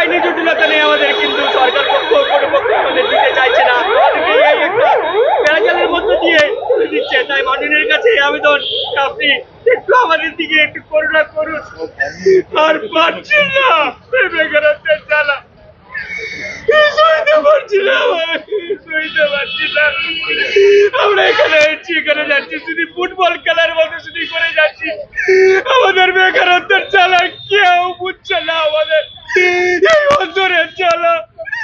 আইনি জটিলতা নেই আমাদের, কিন্তু সরকার পক্ষ, কোনো আমাদের দিতে চাইছে না। আমাদেরকে প্যারাজালের মধ্য দিয়ে দিচ্ছে। তাই মাননীয়ের কাছে আবেদন আপনি একটু আমাদের দিকে একটু করুণা করুন। আর পারছি না। বেকারত্বের জ্বালা সইতে পারছি না সইতে পারছি না। আমরা এখানে এসেছি এখানে যাচ্ছি, শুধু ফুটবল খেলার মতো শুধু করে যাচ্ছি আমাদের বেকারত্বের জ্বালা কেউ বুঝছে না আমাদের এই অন্তরের জ্বালা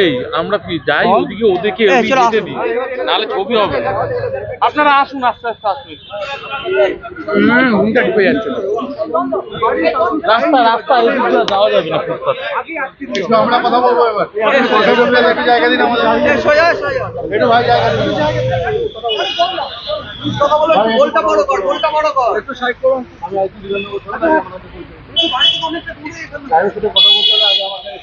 এই আমরা কি যাই ওদিকে ওদেরকে ওদিকে দিই। নাহলে ছবি হবে না। আপনারা আসুন আস্তে আস্তে আসুন ঘুমটা ঢুকে যাচ্ছে রাস্তা রাস্তা এই যাওয়া যাবে না ফুটপাথে আমরা কথা বলব এবার। একটু জায়গা দিন আমাদের সোজা সোজা। একটু ভাই জায়গা দিন। কথা বলো গোলটা বড় কর গোলটা বড় কর। একটু সাইড করুন। আমি আইটি দিলাম গাড়ির সাথে কথা বলতে আগে আমার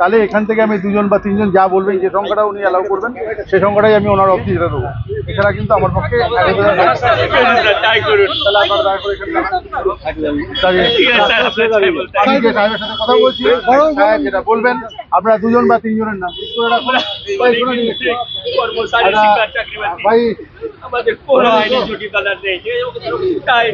তাহলে এখান থেকে আমি দুজন বা তিনজন যা বলবেন যে সংখ্যাটা উনি অ্যালাউ করবেন সেই সংখ্যাটাই আমি ওনার অফিসে যেতে দেবো। এছাড়া কিন্তু আমার পক্ষে আমি যে সাহেবের সাথে কথা বলছি সাহেব যেটা বলবেন আপনারা দুজন বা তিনজনের নাম। ভাই, আমাদের কোনো আইনি জটিলতা নেই। তাই